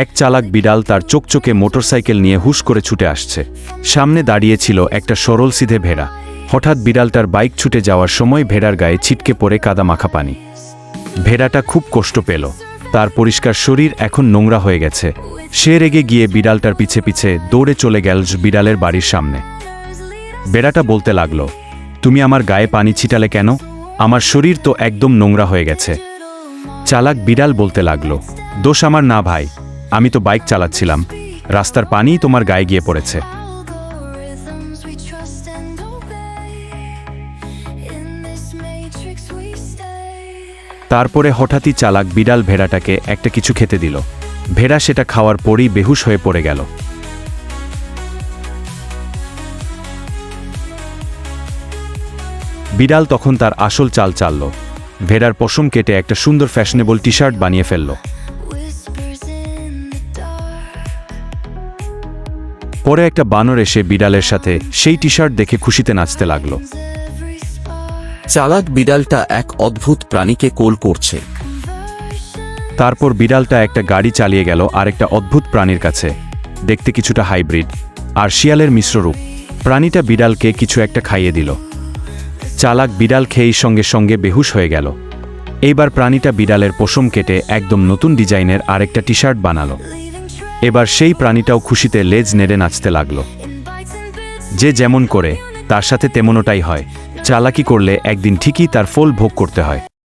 এক চালাক বিড়াল তার চোখচোখে মোটরসাইকেল নিয়ে হুশ করে ছুটে আসছে। সামনে দাঁড়িয়ে ছিল একটা সরল সিধে ভেড়া। হঠাৎ বিড়ালটার বাইক ছুটে যাওয়ার সময় ভেড়ার গায়ে ছিটকে পড়ে কাদা মাখা পানি। ভেড়াটা খুব কষ্ট পেল। তার পরিষ্কার শরীর এখন নোংরা হয়ে গেছে। সে রেগে গিয়ে বিড়ালটার পিছে পিছে দৌড়ে চলে গেল বিড়ালের বাড়ির সামনে। বেড়াটা বলতে লাগল, তুমি আমার গায়ে পানি ছিটালে কেন? আমার শরীর তো একদম নোংরা হয়ে গেছে। চালাক বিড়াল বলতে লাগল, দোষ আমার না ভাই আমি তো বাইক চালাচ্ছিলাম। রাস্তার পানি তোমার গায়ে গিয়ে পড়েছে. তারপরে হঠাৎই চালাক বিড়াল ভেড়াটাকে একটা কিছু খেতে দিল। ভেড়া সেটা খাওয়ার পরই বেহুশ হয়ে পড়ে গেল। বিড়াল তখন তার আসল চাল চালল। ভেড়ার পশম কেটে একটা সুন্দর ফ্যাশনেবল টি শার্ট বানিয়ে ফেলল। পরে একটা বানর এসে বিড়ালের সাথে সেই টি শার্ট দেখে খুশিতে নাচতে লাগল. চালাক বিড়ালটা এক অদ্ভুত প্রাণীকে কোল করছে। তারপর বিড়ালটা একটা গাড়ি চালিয়ে গেল আর একটা অদ্ভুত প্রাণীর কাছে। দেখতে কিছুটা হাইব্রিড আর শিয়ালের মিশ্ররূপ প্রাণীটা বিড়ালকে কিছু একটা খাইয়ে দিল। চালাক বিড়াল খেয়েই সঙ্গে সঙ্গে বেহুশ হয়ে গেল। এইবার প্রাণীটা বিড়ালের পশম কেটে একদম নতুন ডিজাইনের আরেকটা টি শার্ট বানালো। এবার সেই প্রাণীটাও খুশিতে লেজ নেড়ে নাচতে লাগল. যে যেমন করে, তার সাথে তেমনটাই হয় চালাকি করলে একদিন ঠিকই তার ফল ভোগ করতে হয়